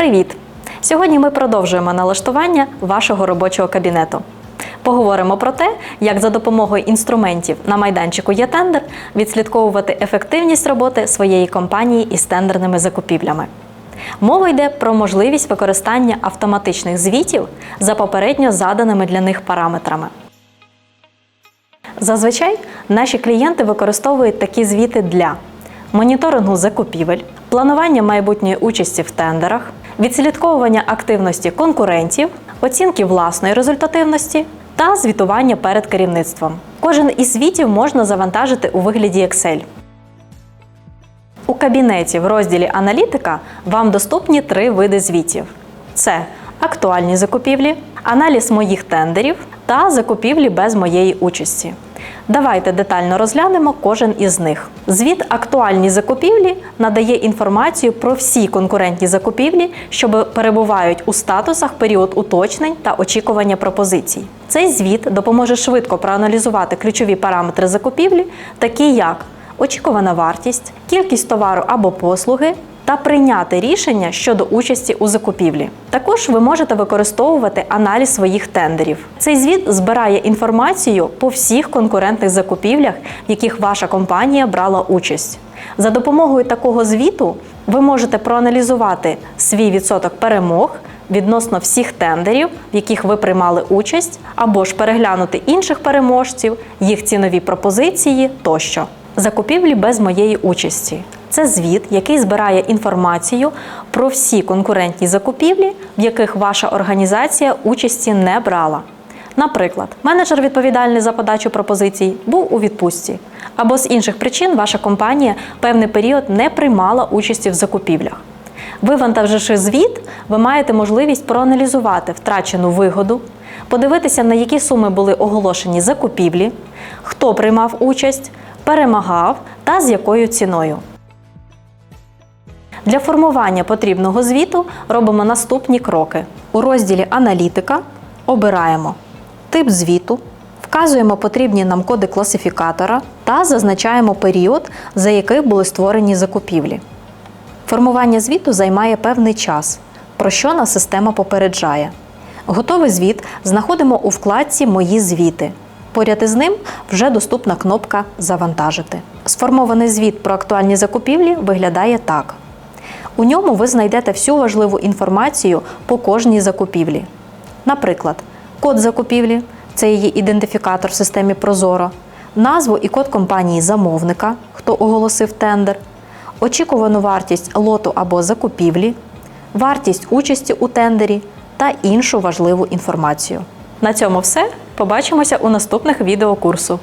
Привіт! Сьогодні ми продовжуємо налаштування вашого робочого кабінету. Поговоримо про те, як за допомогою інструментів на майданчику є тендер відслідковувати ефективність роботи своєї компанії із тендерними закупівлями. Мова йде про можливість використання автоматичних звітів за попередньо заданими для них параметрами. Зазвичай наші клієнти використовують такі звіти для моніторингу закупівель, планування майбутньої участі в тендерах, відслідковування активності конкурентів, оцінки власної результативності та звітування перед керівництвом. Кожен із звітів можна завантажити у вигляді Excel. У кабінеті в розділі Аналітика вам доступні три види звітів: це актуальні закупівлі, аналіз моїх тендерів та закупівлі без моєї участі. Давайте детально розглянемо кожен із них. Звіт актуальні закупівлі надає інформацію про всі конкурентні закупівлі, що перебувають у статусах період уточнень та очікування пропозицій. Цей звіт допоможе швидко проаналізувати ключові параметри закупівлі, такі як очікувана вартість, кількість товару або послуги та прийняти рішення щодо участі у закупівлі. Також ви можете використовувати аналіз своїх тендерів. Цей звіт збирає інформацію по всіх конкурентних закупівлях, в яких ваша компанія брала участь. За допомогою такого звіту ви можете проаналізувати свій відсоток перемог відносно всіх тендерів, в яких ви приймали участь, або ж переглянути інших переможців, їх цінові пропозиції тощо. Закупівлі без моєї участі. Це звіт, який збирає інформацію про всі конкурентні закупівлі, в яких ваша організація участі не брала. Наприклад, менеджер відповідальний за подачу пропозицій був у відпустці, або з інших причин ваша компанія певний період не приймала участі в закупівлях. Вивантаживши звіт, ви маєте можливість проаналізувати втрачену вигоду, подивитися, на які суми були оголошені закупівлі, хто приймав участь, перемагав та з якою ціною. Для формування потрібного звіту робимо наступні кроки. У розділі Аналітика обираємо тип звіту, вказуємо потрібні нам коди класифікатора та зазначаємо період, за який були створені закупівлі. Формування звіту займає певний час, про що нас система попереджає. Готовий звіт знаходимо у вкладці Мої звіти. Поряд із ним вже доступна кнопка Завантажити. Сформований звіт про актуальні закупівлі виглядає так. У ньому ви знайдете всю важливу інформацію по кожній закупівлі. Наприклад, код закупівлі це її ідентифікатор в системі Прозоро, назву і код компанії замовника, хто оголосив тендер, очікувану вартість лоту або закупівлі, вартість участі у тендері та іншу важливу інформацію. На цьому все. Побачимося у наступних відео курсу.